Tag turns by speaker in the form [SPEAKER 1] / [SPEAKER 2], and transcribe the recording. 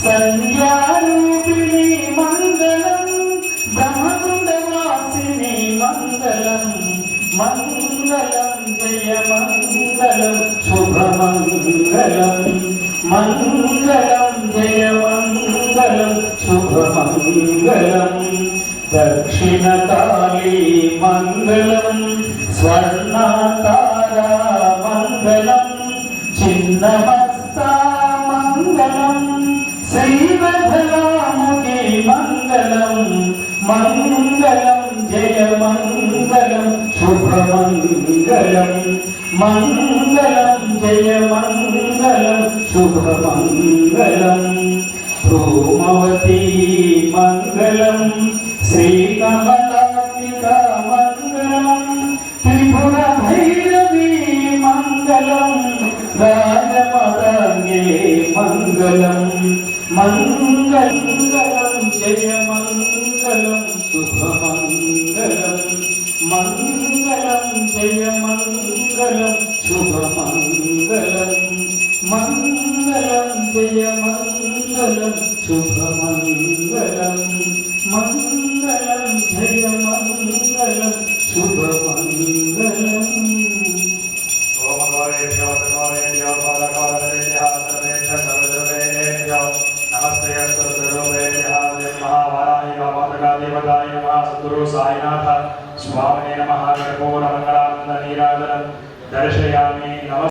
[SPEAKER 1] സന്ധ്യാരൂപിണി മംഗളം ബ്രഹ്മകുണ്ടവാസിനി മംഗളം മംഗളം ജയമംഗളം ശുഭമംഗളം മംഗളം ജയമംഗളം ശുഭമംഗളം ദക്ഷിണകാളി മംഗളം സ്വർണതാര മംഗളം ചിന്നമസ്താ മംഗളം ശ്രീവധരാമുഖി മംഗളം. മംഗളം ജയമംഗളം ശുഭമംഗളം. മംഗളം ജയമംഗളം ശുഭമംഗളം. ധൂമവതി മംഗളം. ശ്രീകമലാത്മിക മംഗളം. ത്രിപുര ഭൈരവി മംഗളം. രാജമതങ്ങേ മംഗളം. മംഗളം ജയമംഗളം ശുഭമംഗളം. മംഗളം ജയമംഗളം ശുഭമംഗളം. മംഗളം ജയമംഗളം ശുഭമംഗളം. മംഗളം ജയമംഗളം ശുഭമംഗളം.
[SPEAKER 2] वामदेवताय नमः सद्गुरु साईनाथ स्वामिने नमः कर्पूरमङ्गलानन्दनीराजनं दर्शयामि